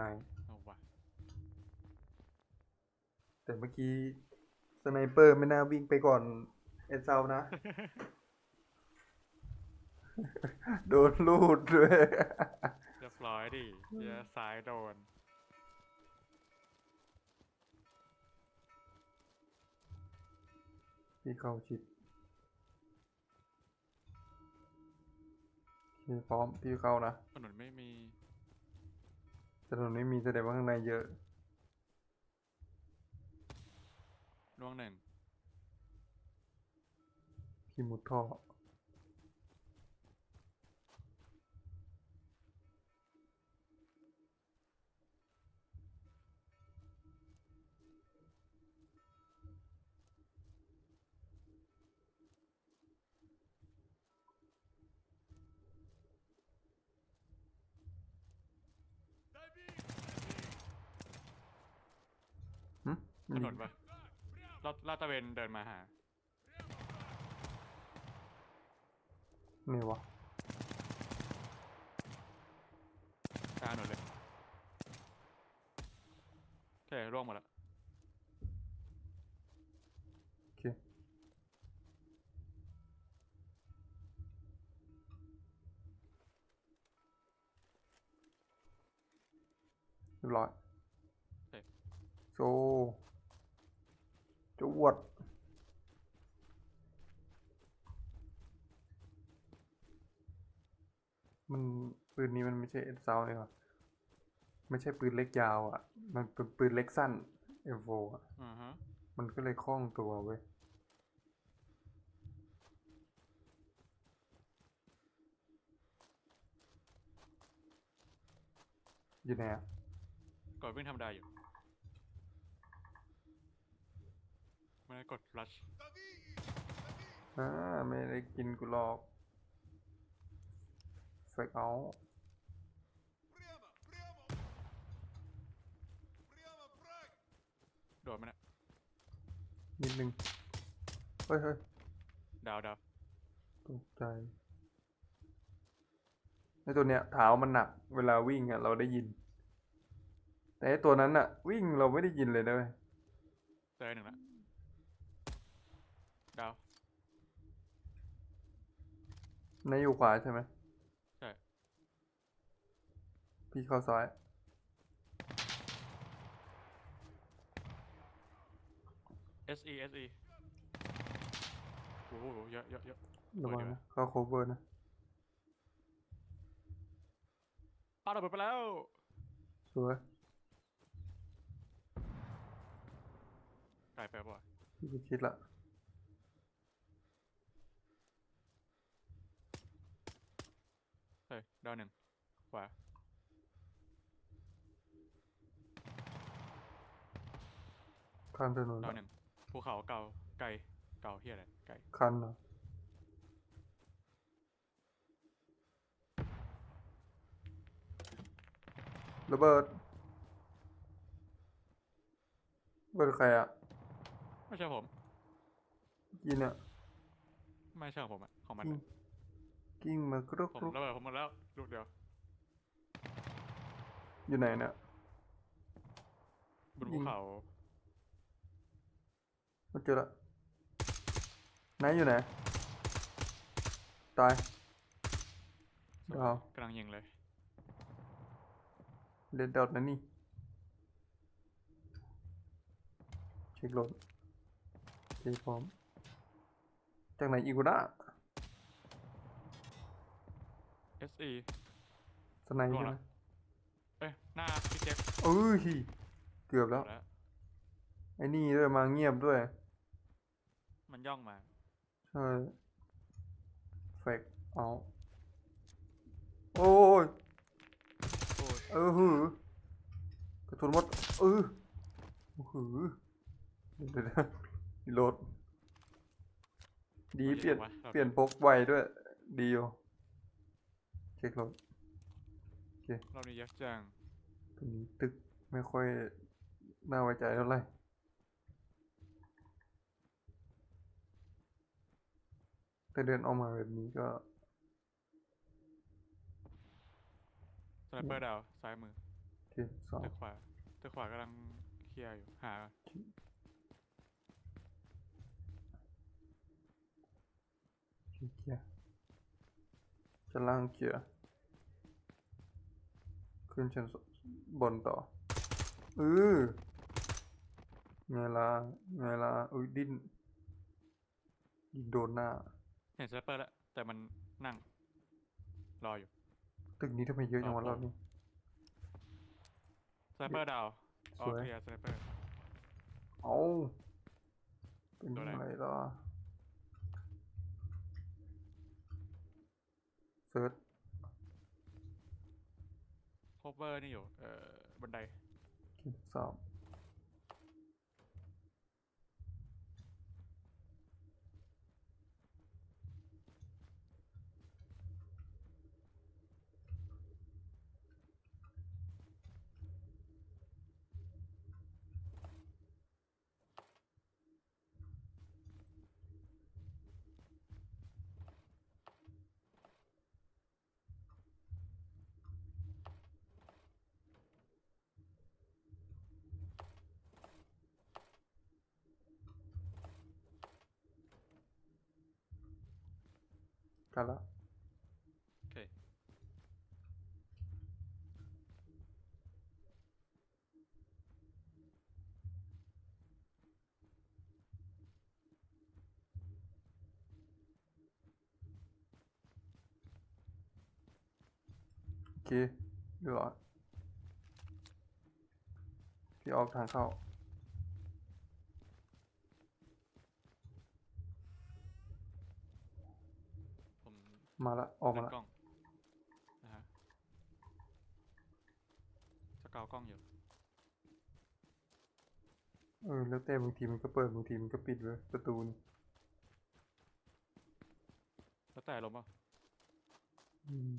นายเอาวะแต่เมื่อกี้สไนเปอร์ไม่น่าวิ่งไปก่อนเอ็นเซานะ โดนลูดด้วยเรียบร้อยดิเหี้ยซ้ายโดน พี่เข้าชิดโอเคพร้อมพี่เข้านะถนนไม่มี แต่ตรงนี้มีแสดงว่าข้างในเยอะ ล่วงหนึ่งพี่มุดท่อ ถนนปะลาดลาดตระเวนเดินมาหา นี่วะกลางถนนเลยโอเคร่วงหมดแล้วโอเคเรียบร้อยโอเคโซ จวดมันปืนนี้มันไม่ใช่เอ็นซาวเลยว่ะไม่ใช่ปืนเล็กยาวอะ มันเป็นปืนเล็กสั้นเอโวอะอือฮะมันก็เลยคล่องตัวเว้ยอยู่ไหนอะกดวิ่งธรรมดาอยู่ ไม่ได้กด flush อ่าไม่ได้กินกูหรอกเฟกเอาโดดมันนะนิดนึง เฮ้ยเฮ้ยดาวดาวตกใจในตัวเนี้ยเท้ามันหนัก เวลาวิ่งอะเราได้ยิน แต่ไอตัวนั้นอะ วิ่งเราไม่ได้ยินเลยนะเว้ยเจอหนึ่งละ ดาว นายอยู่ขวาใช่ไหมใช่ พี่เข้าซ้าย SE SE โอ้โหเยอะเยอะเยอะระวังเดี๋ยวนะเข้า cover นะปาระเบิดไปแล้วสวยไกลไปบ่อยพี่ก็คิดละ ฮ้ยดาวหนึ่งขวาข้ามถนนดาวละหนึ่งภูเขาเก่าไกลเก่าเฮียอะไรไกลคันเหรอระเบิดระเบิดใครอะ ไม่ใช่ผมกินเนี่ยไม่ใช่ของผมอะของมันกิ้งอะ กิ้งมากรุกผมกรุกระเบิดผมหมดแล้วลูกเดียวอยู่ไหนเนี่ย บนภูเขามาเจอละไหนอยู่ไหน ตายดาวกำลังยิงเลยเล่นดอทนะนี่ เช็ครถเช็คพร้อม จากไหนอีกวะนะ SE สไนร่วงใช่ไหมละเอ้ยหน้าพี่เจ็บเอ้ยเกือบแล้วแล้ว ไอ้นี่ด้วยมาเงียบด้วย มันย่องมา ใช่เฟกเอาโอ้ยโอ้ยเออหือกระทุนหมดเออโอ้โหเดี๋ยวเดี๋ยวเดี๋ยวรีโหลดดีเปลี่ยนวะรอบเปลี่ยนพกไวด้วย ดีอยู่เช็ครถรอบนี้เยอะจังตรงนี้ตึกไม่ค่อยน่าไว้ใจเท่าไหร่แต่เดินออกมาแบบนี้ก็สไนเปอร์ดาวซ้ายมือโอเคเคสองตึกขวาตึกขวากำลังเคลียร์อยู่หาเคลียร์เคลียร์ชั้นล่างเคลียร์ ขึ้นชั้นสบนต่อเออไงล่ะไงล่ะอุ้ยดิ้นยิงโดนหน้า เห็นสไนเปอร์แล้ว แต่มันนั่ง รออยู่ ตึกนี้ทำไมเยอะจังวะครัรบอบนี้สไนเปอร์ดาวออสวยเคลียร์สไนเปอร์เอาเป็นตัวยัอะไรงไงล่ะเซิร์ช โคเวอร์นี่อยู่ เอ่อบันไดคิดสอบ กันละโอเคโอเคเรียบร้อยพี่ออกทางเข้า ผ มมาละออกมาเล่นละกล้องนะฮะสกาวกล้องอยู่เออแล้วแต่บางทีมันก็เปิดบางทีมันก็ปิดเว้ยประตูนี่แล้วแต่ลมณ์ป่ะอืม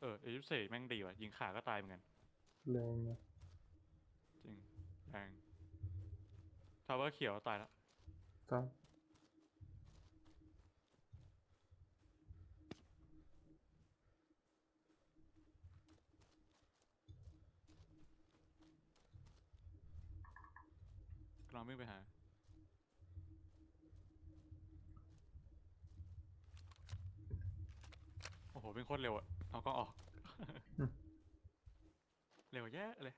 เออเอยิปเซ่แม่งดีว่ะยิงขาก็ตายเหมือนกันแรงนะจริงแรงทาวเวอร์เขียวตายแล้ว จ้ากำลังวิ่งไปหา โอ้โหเป็นโคตรเร็วอะเอากล้องออก เร็วแย่เลย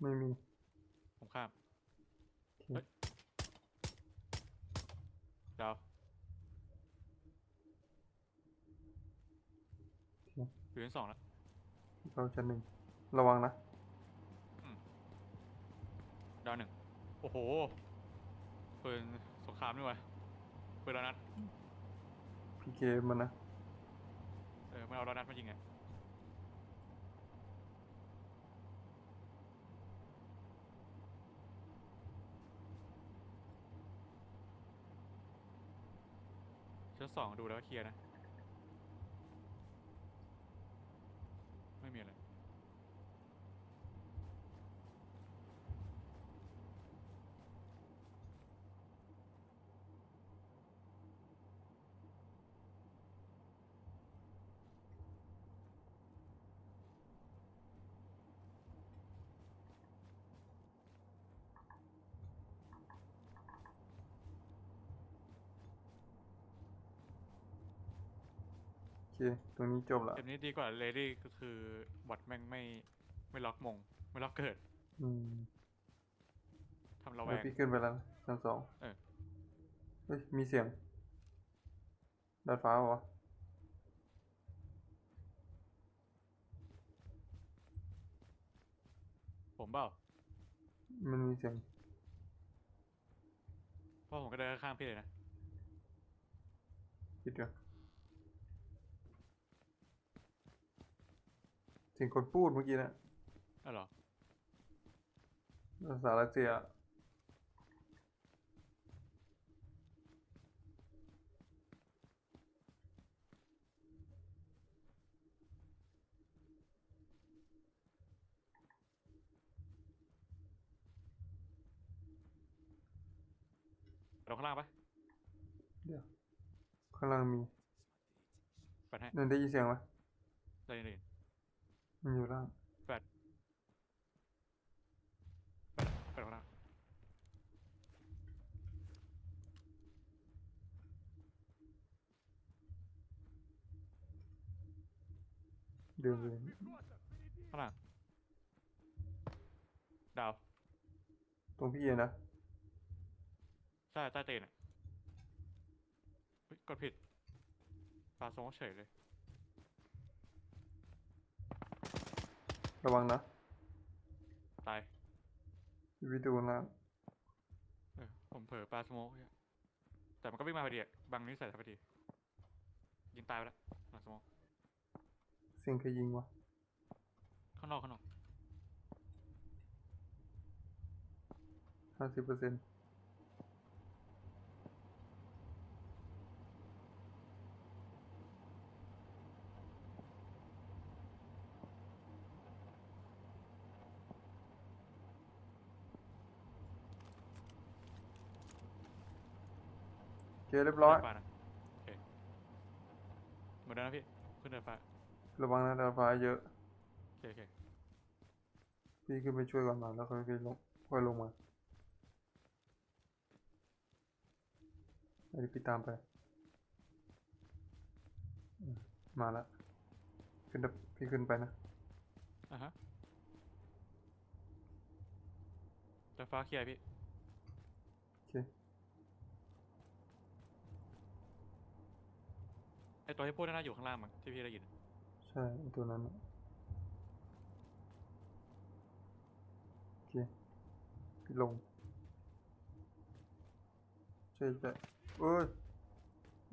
ไม่มี ผมข้ามโอเคเฮ้ยดาวโอเคอยู่ชั้นสองแล้วเราชั้นหนึ่งระวังนะดาวหนึ่งโอ้โหปืนสงครามนี่วะปืนระนัดพีเคมันนะ เออมันเอาระนัดมายิงไง สองดูแล้วเคลียร์นะ ไม่มีอะไร โอเค ตรงนี้จบละเกมนี้ดีกว่าเลดี้ก็คือบอทแม่งไม่ไม่ล็อกมง ไม่ล็อกเกิด อืมทำเราแวเอ้ยงพี่ขึ้นไปแล้วนะชั้นสองเออเฮ้ยมีเสียงดาดฟ้าเหรอวะผมเปล่ามันมีเสียงเพราะผมก็เดินข้างๆพี่เลยนะปิดก่อนเสียงคนพูดเมื่อกี้นะอ๋อเหรอภาษารัสเซียลงข้างล่างปะเดี๋ยวข้างล่างมีแฟดให้นั่นได้ยินเสียงไหมได้ยินได้ยิน มันอยู่ล่างแฟดแฟดข้างล่างเดินเลยข้างล่างดาวตรงพี่อะนะใช่ใต้เตีนอะเฮ้ยกดผิดปลาสมองเฉยเลย ระวังนะตายพี่วิดูล่างเออผมเผลอปลาสโมกเนี่ยแต่มันก็วิ่งมาพอดีอะบังนี้ใส่พอดี ยิงตายไปแล้วหลังสโมกเสียงใครยิงวะข้างนอกข้างนอกห้าสิบเปอร์เซ็นต์ เคเรียบร้อย เดินฟ้านะโอเคหมดแล้วนะพี่ขึ้นเดินฟ้าระวังนะดาวฟ้าเยอะ โอเคโอเคพี่ขึ้นไปช่วยก่อนมาแล้วค่อยไปลงค่อยลงมาเดี๋ยวพี่ตามไปอืมมาแล้วขึ้นเดี๋ยวพี่ขึ้นไปนะ อะฮะเดินฟ้าเคลียร์พี่ โอเค ไอตัวที่พูดน่าอยู่ข้างล่างมั้งที่พี่ได้ยิน ใช่ไอ้ตัวนั้นน่ะโอเคพี่ลงใช่ใช่เอ้ย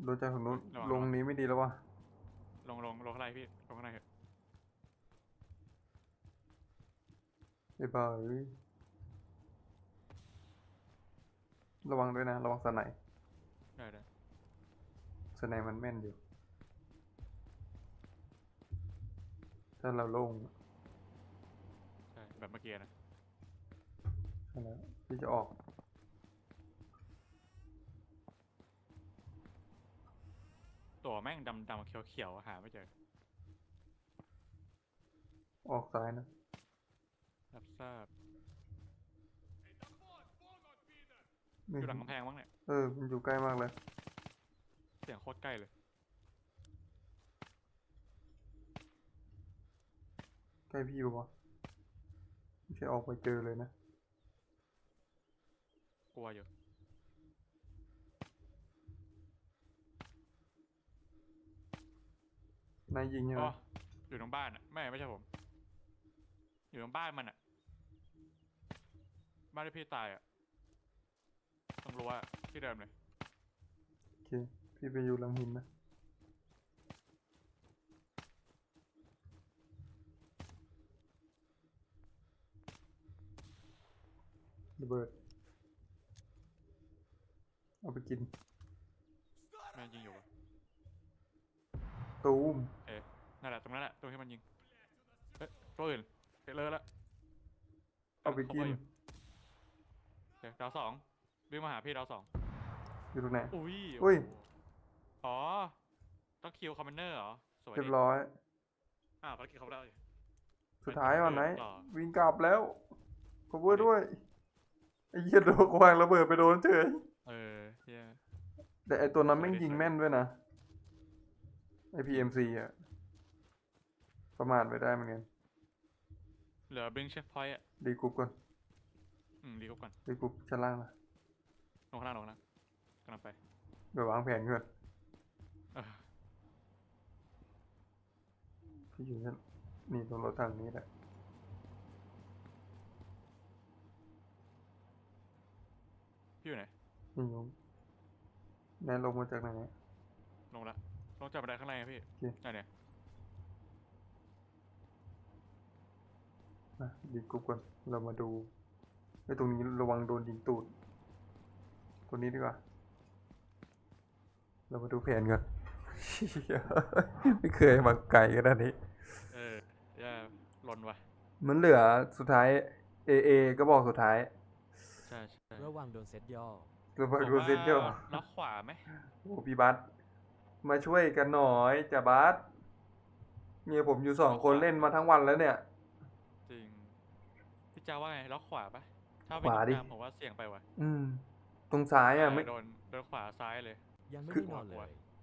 โดนใจของนู้นลงนี้ไม่ดีแล้ววะลงลงลงข้างในพี่ลงข้างในเถอะไอ้บ้าเอ้ยระวังด้วยนะ ระวังสไนป์ได้ได้สไนป์มันแม่นอยู่ ถ้าเราโล่งใช่แบบเมื่อกี้นะใช่แล้วพี่จะออกตัวแม่งดำดำเขียวเขียวๆหาไม่เจอออกซ้ายนะรับทราบไม่อยู่หลังเห็นกำแพงมั้งเนี่ยเออมันอยู่ใกล้มากเลย เสียงโคตรใกล้เลย ใกล้พี่ปะวะไม่ใช่ออกไปเจอเลยนะ กลัวอยู่ นายยิงใช่ไหมอ๋อ อยู่ตรงบ้านอะ ไม่ ไม่ใช่ผม อยู่ตรงบ้านมันอะ บ้านที่พี่ตายอะตรงรั้วอะที่เดิมเลย โอเค พี่ไปอยู่หลังหินนะ ระเบิด เอาไปกินแม่งยิงอยู่ปะตูมเอ๊ะนั่นแหละตรงนั้นแหละตรงที่มันยิงเอ๊ะตัวอื่นเอ๊ะเลอะละเอาไปกิน cover อยู่โอเคดาวสองวิ่งมาหาพี่ดาวสองอยู่ตรงไหนอุ้ยอุ้ยโโหอ๋อต้องคิวคอมมานเนอร์เหรอสวยเรียบดิร้อยอ้าวภารกิจเขาได้สุดท้ายวันไหนต่อวิ่งกลับแล้ว cover ด้วย ไอ้เหี้ยโดนวางระเบิดไปโดนเฉยเออเฮียแต่ไอตัวนั้นสวยแม่งดิยิงสวยแม่นด้วยนะไอ PMC อะประมาทไปได้เหมือนกันเหลือ bring checkpoint อะดีกรุ๊ปก่อนอืมรีบก่อนดีกรุ๊ปชั้นล่างนะลงข้างล่างลงข้างล่างกำลังไปเดี๋ยววางแผนก่อนเออพี่อยู่ชั้นนี่ตรงรถทางนี้แหละ พี่อยู่ไหนนี่ลงแนนลงมาจากไหนลงละลงจากบันไดข้างในอะพี่โอเคอะเนี่ยนะดีกรุ๊ปก่อนเรามาดูไอตรงนี้ระวังโดนยิงตูดตัวนี้ดีกว่า เรามาดูแผนก่อน ไม่เคยมาไกลขนาดนี้ เอออย่าหล่นว่ะ มันเหลือสุดท้าย AA ก็บอกสุดท้าย ใช่ใช่ระวังโดนเซตย่อระเบิดผมโรเซนเจอร์ว่าล็อกขวาไหมโอ้พี่บัสมาช่วยกันหน่อยจ้ะบัสเมียผมอยู่สองคนเล่นมาทั้งวันแล้วเนี่ย จริงพี่จ้าว่าไงล็อกขวาปะถ้าขวาดิ ตามผมว่าเสี่ยงไปว่ะอืม ตรงซ้ายอะไม่ โดนโดนขวาซ้ายเลย ยังไม่คือ ได้นอนเลย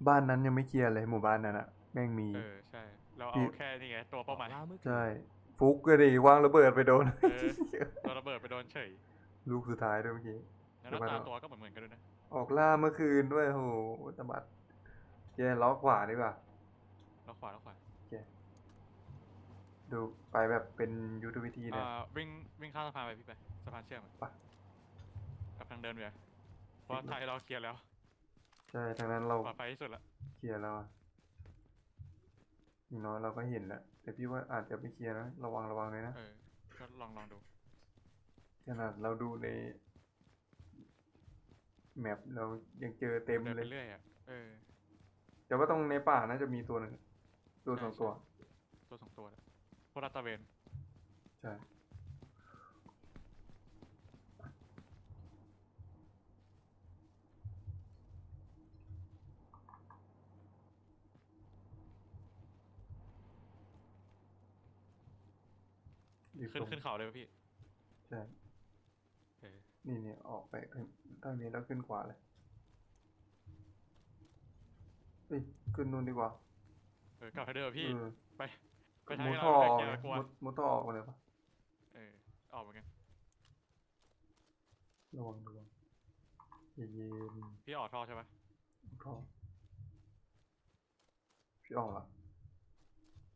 บ้านนั้นยังไม่เคลียร์เลยหมู่บ้านนั้นอะแม่งมี เออใช่ เราพี่เอาแค่นี่ไงตัวเป้าหมายล่เมื่อคืนใช่ ฟุกก็ดีวางระเบิดไปโดน เออ ตัวระเบิดไปโดนเฉย ลูกสุดท้ายด้วยเมื่อกี้ แล้วเดี๋หยวน้ามาตาตัวก็เหมือนเหมือนกันด้วยนะ ออกล่าเมื่อคืนด้วยโหตะบัดเย่ล้อขวาดีกว่าล็อกขวาล็อกขวาดูไปแบบเป็นยุทธวิธีเลยอ่าวิ่งวิ่งข้ามสะพานไปพี่ไปสะพานเชื่อมอะไปกับทางเดินไปอะเพราะไทยเราเคลียร์แล้ว ใช่ทางนั้นเราปลอดภัยที่สุดละเคลียร์แล้วอะอย่างน้อยเราก็เห็นแล้วแต่พี่ว่าอาจจะไม่เคลียร์นะระวังระวังเลยนะเออก็ลองลองดู ขนาดเราดูใน แมปเรายังเจอเต็มเดินเลไปย เรื่อยอะ เออ แต่ว่าตรงในป่าน่าจะมีตัวหนึ่งตัวสองตัว ตัวสองตัวนะพวกลาดตระเวนใช่รีบขึ้นส่งขึ้นเขาเลยปะพี่ ใช่เออ นี่เนี่ยออกไปทางทางนี้แล้วขึ้นขวาเลยเฮ้ยขึ้นนู่นดีกว่าเออกลับไปเดิมพี่ เออไป ไปทางมุดที่ท่อเราออกเคลียเลยร์กลัวมุดมุดท่อออกมาเลยปะเออออกเหมือนกันระวังระวังเย็นพี่ออกท่อใช่ปะๆท่อพี่ออกละ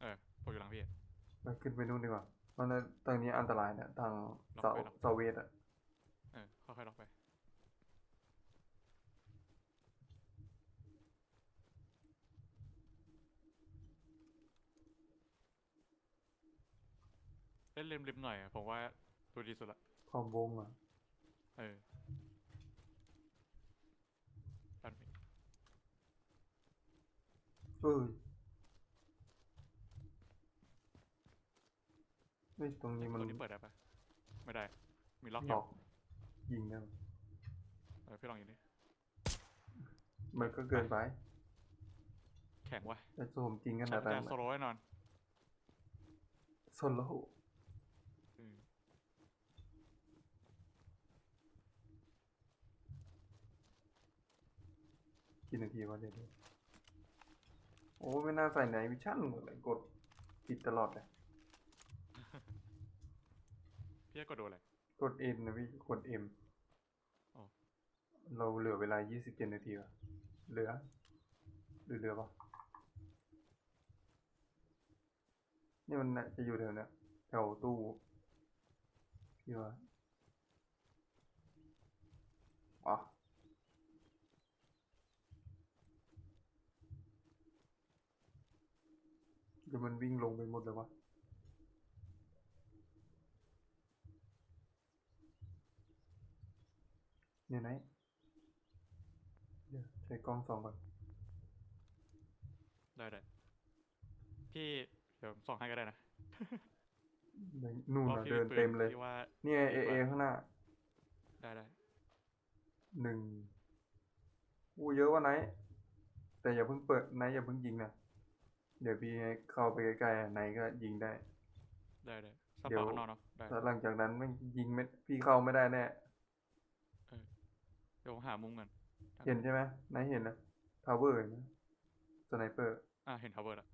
เออผมอยู่หลังพี่ ไปขึ้นไปนู่นดีกว่าเพราะนั้นตรงนี้อันตรายเนี่ยทางเสาล็อกไปล็อกเสาเวทอะเออ ค่อยๆล็อกไป เล่นริมๆหน่อยอะผมว่าดูดีสุดละขอบวงอะเออดันไปเอ้ยเฮ้ยตรงนี้มันตัวนี้เปิดได้ปะไม่ได้ มีล็อกอหลยู่อก ยิงนะเออพี่ลองอย่างนี้มันก็เกินไป แข็งว่ะไอ้โสมจริงขฉันาดนนั้จะนโซโล่แน่นอนสนแล้วอืมกี่นาทีวะเดี๋ยวดูโอ้ไม่น่าใส่ไหนวิชั่นอะไรกดผิดตลอดเลยพี่จะกดดูอะไร กดเอ็นนะพี่ กดเอ็มอ๋อ เราเหลือเวลา 27 นาทีวะเหลือหรือเหลือปะนี่มันน่าจะอยู่แถวเนี้ยแถวตู้พี่ว่าอ๋อเดี๋ยวมันวิ่งลงไปหมดเลยวะ เนี่ยไหนเดี๋ยวใช้กล้องส่องก่อนได้ได้พี่เดี๋ยวผมส่องให้ก็ได้นะเดี๋ยวนู่นพราะน่ะพี่เดินปืเต็มเลยที่ว่าเนี่ยเอดีกเอว่าข้างหน้า ได้ได้หนึ่งอู้เยอะกว่าไหน แต่อย่าเพิ่งเปิดไหนอย่าเพิ่งยิงนะเดี๋ยวพี่ให้เข้าไปใกล้ๆอะไหนก็ยิงได้ ได้ได้ซับเดี๋ยวพอร์ตข้างนอกเนาะได้แล้วหลังจากนั้นไม่ยิงไม่พี่เข้าไม่ได้แน่เดี๋ยวผมหามุมกันเห็นใช่ไหมไหนเห็นนะทาวเวอร์เห็นไหมสไนเปอร์ อะเห็นทาวเวอร์แล้ว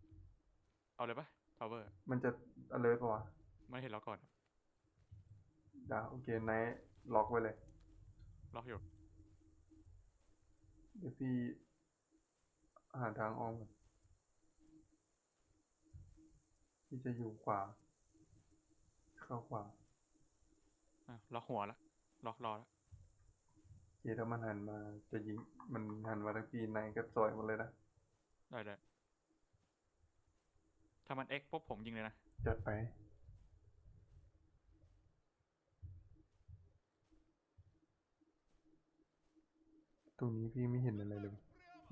เอาเลยปะทาวเวอร์ มันจะอะไรปะวะไม่เห็นล็อกก่อนเดี๋ยวโอเคไหนล็อกไว้เลย ล็อกอยู่ เดี๋ยวพี่หาทางออกก่อนพี่จะอยู่ขวา เข้าขวาอะล็อกหัวแล้วล็อกรอแล้ว เดี๋ยวถ้ามันหันมาจะยิงมันหันมาทางพี่ไหนก็ซอยหมันเลยนะได้ได้ถ้ามันเอ็กปุ๊บผมยิงเลยนะจัดไปตรงนี้พี่ไม่เห็นอะไรเลย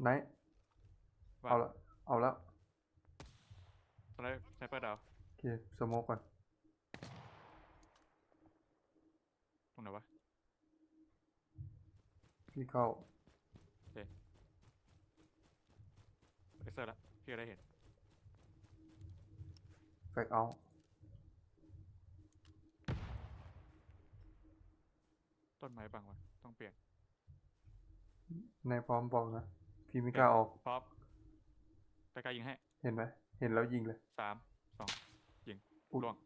ไหนว่าเอาละเอาละสไนสไนเปอร์ดาวโอเคสโมกก่อนตรงไหนวะ พี่เข้าเลเซอร์ละพี่ก็ได้เห็นแฟกเอาต้นไม้บังวะต้องเปลี่ยนในพร้อมบอกนะ พี่ไม่กล้าออกพร้อมใกล้ๆยิงให้ เห็นไหมเห็นแล้วยิงเลยสามสองยิงอุ๊ยล่วง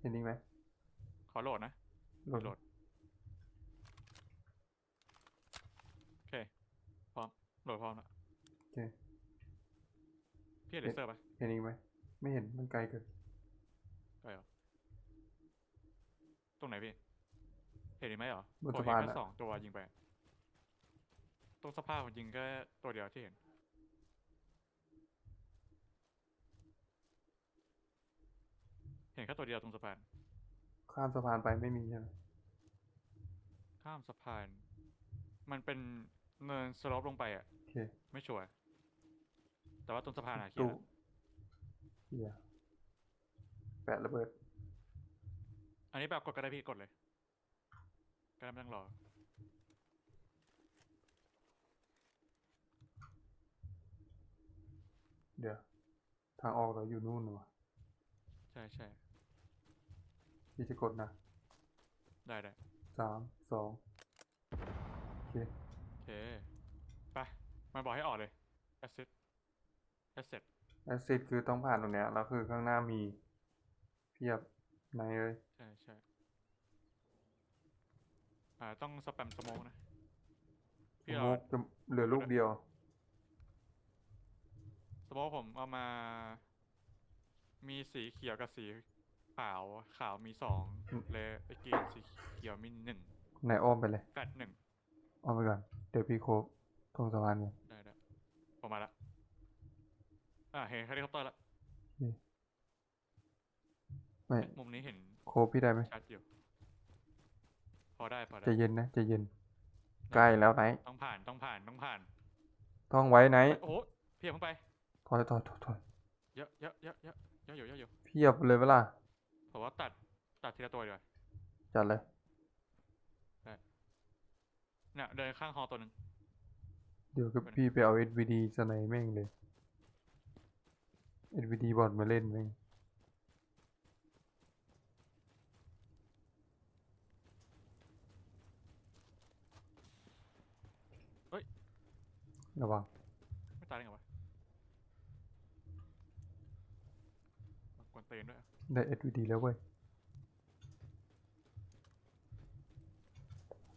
เห็นยิงไหมขอโหลดนะ โหลดโหลดโอเคพร้อมโหลดพร้อมแล้วโอเคพี่เห็นเลเซอร์ปะเห็นยิงไหมไม่เห็นมันไกลเกินใช่เหรอตรงไหนพี่ เห็นไหมเหรอบนผมสะเห็นพานแค่อะสองตัวยิงไปตรงสะพานผมยิงแค่ตัวเดียวที่เห็นเห็นแค่ตัวเดียวตรงสะพาน ข้ามสะพานไปไม่มีใช่ไหมข้ามสะพาน มันเป็นเนินสโลปลงไปอะ โอเคไม่ชัวร์แต่ว่าตรงสะพานอะเคลียตู้ร์แล้วเฮียแปะระเบิด อันนี้แบบกดก็ได้พี่กดเลยก็ได้ไม่ต้องรอ เดี๋ยว ทางออกเราอยู่นู่นวะใช่ใช่ พี่จะกดนะได้ได้สามสองโอเคโอเค ไป มันบอกให้ออกเลย asset asset แอสซิดคือต้องผ่านตรงเนี้ยแล้วคือข้างหน้ามี เพียบในเลย ใช่ใช่อ่าต้องสแปมสโมกนะ พี่สเอาโมกจะเหลือลูกเดียว สโมกผมเอามา มีสีเขียวกับสี ขาวขาวมีสองอืมเลยไอ้กรีนสีเขียวมีหนึ่งไหนอ้อมไปเลยแฟดหนึ่งอ้อมไปก่อนเดี๋ยวพี่โคบตรงสะพานกันได้ได้ผมมาละอ่าเห็นเฮลิคอปเตอร์ละไม่มุมนี้เห็นโคบพี่ได้ไหมชัดอยู่พอได้พอได้ใจะเย็นนะใจะเย็น ใกล้แล้วไหนต้องผ่านต้องผ่านต้องผ่าน ต้องไว้ไหนโอ้โหเพียบเข้าไปถอยถอยถอยถอยเยอะเยอะเยอะเยอะเยอะอยู่เยอะอยู่เพียบเลยเวลา ผมว่าตัดตัดทีละตัวดีกว่าจัดเลย เนี่ยเดินข้างฮอตัวหนึ่งเดี๋ยวกับพี่ไปเอา SVD สไนแม่งเลย SVD บอดมาเล่นแม่งระวังไม่ตายได้ไงวะกวนเตนด้วย ได้ SVD แล้วเว้ย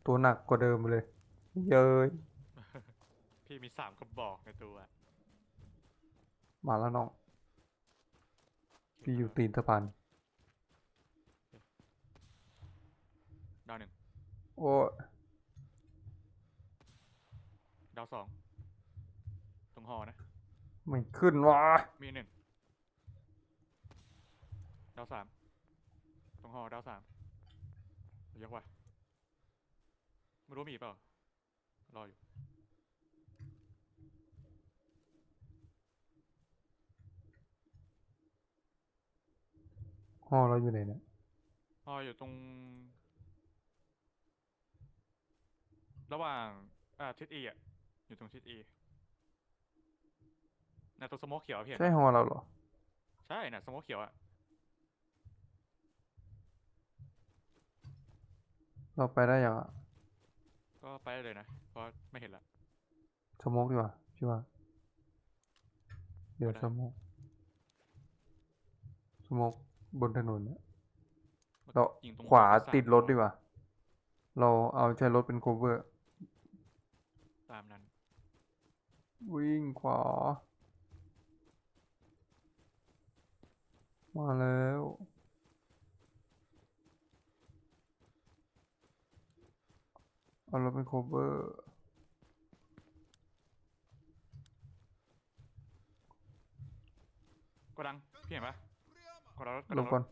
ตัวหนักกว่าเดิมเลย เย้ย พี่มีสามกระบอกในตัวมาแล้วน้อง พี่อยู่ตีนสะพานดาวหนึ่งโอ้ยดาวสองตรงฮอนะ ไม่ขึ้นวะมีหนึ่งดาวสามตรงฮอดาวสามเยอะว่ะไม่รู้มีเปล่ารออยู่ฮอเราอยู่ไหนเนี่ยฮออยู่ตรง ระหว่างอ่าทิศอีอะอยู่ตรงทิศอีน่ะตัวสโมกเขียวอะพี่เห็นใช่ปะฮอเราเหรอ ใช่น่ะสโมกเขียวอะ เราไปได้ยังอะก็ไปได้เลยนะเพราะไม่เห็นละสโมกดีกว่าพี่ว่า เดี๋ยวได้สโมกสโมกบนถนนเนี่ยเรายิงตรงขวาหัสมติดรถตัวดีกว่า เราเอาใช้รถเป็น cover ตามนั้น วิ่งขวา มาแล้ว เอาเราไปโคเวอร์กดดังพี่เห็นปะกดรถกดหลงก่อน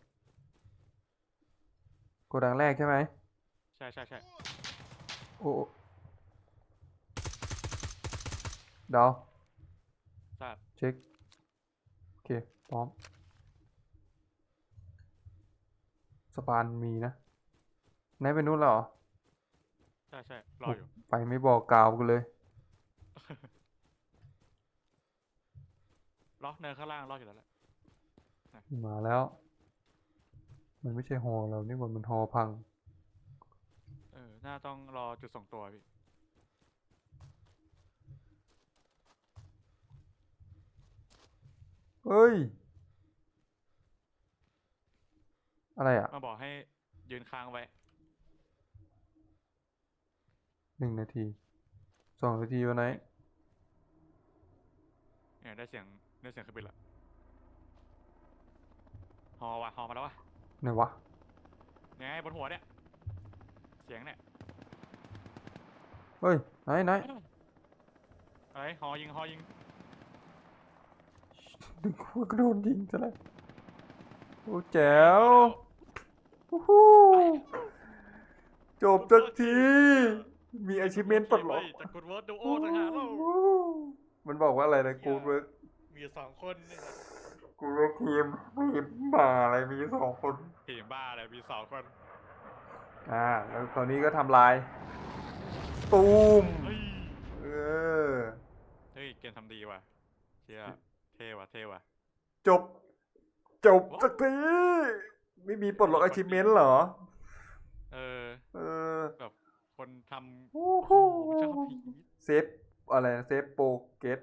โกดังแรกใช่ไหมใช่ใช่ใช่โอ้โอ้ดาวทราบเช็ค โอเค พร้อมสปานมีนะไหนเยไปนู่นเหรอ ใช่ใช่รออยู่ ไปไม่บอกกล่าวกันเลยรอเนินข้างล่างรออยู่แล้วแหละมาแล้ว มันไม่ใช่ฮอเรานี่หว่ามันฮอพัง เออ น่าต้องรอจุดส่งตัวพี่เอ้ย อะไรอะ มาบอกให้ยืนค้างไว้ หนึ่งนาทีสองนาทีวันไหนเนี่ยได้เสียงได้เสียงเครื่องบินละฮอว่ะฮอมาแล้ววะไหนวะเนี่ยไงบนหัวเนี่ย เสียงเนี่ยเฮ้ยไหนไหนอะไรฮอยิงฮอยิงดึงหัวกระโดนยิงซะแล้วโอ้แจ๋วโอ้โหจบสักที มีอาชีพเมนปลดล็อกจากกดเวิร์ดดูโอต่างหากแล้วมันบอกว่าอะไรนะกูเวิร์กมีสองคนเนี่ยกูเวิร์กทีมไม่มาอะไรมีสองคนทีมบ้าเลยมีสองคน อ่า แล้วคราวนี้ก็ทำลายตูมเฮ้ยเออเฮ้ยเกมทำดีว่ะเชี่ยเท่ว่ะเท่ว่ะจบ จบสักทีไม่มีปลดล็อกอาชีพเมนเหรอ เออ เออแบบ คนทำโอ้โหโอ้โหมันช่างทำผี เซฟอะไรนะเซฟโปรเกต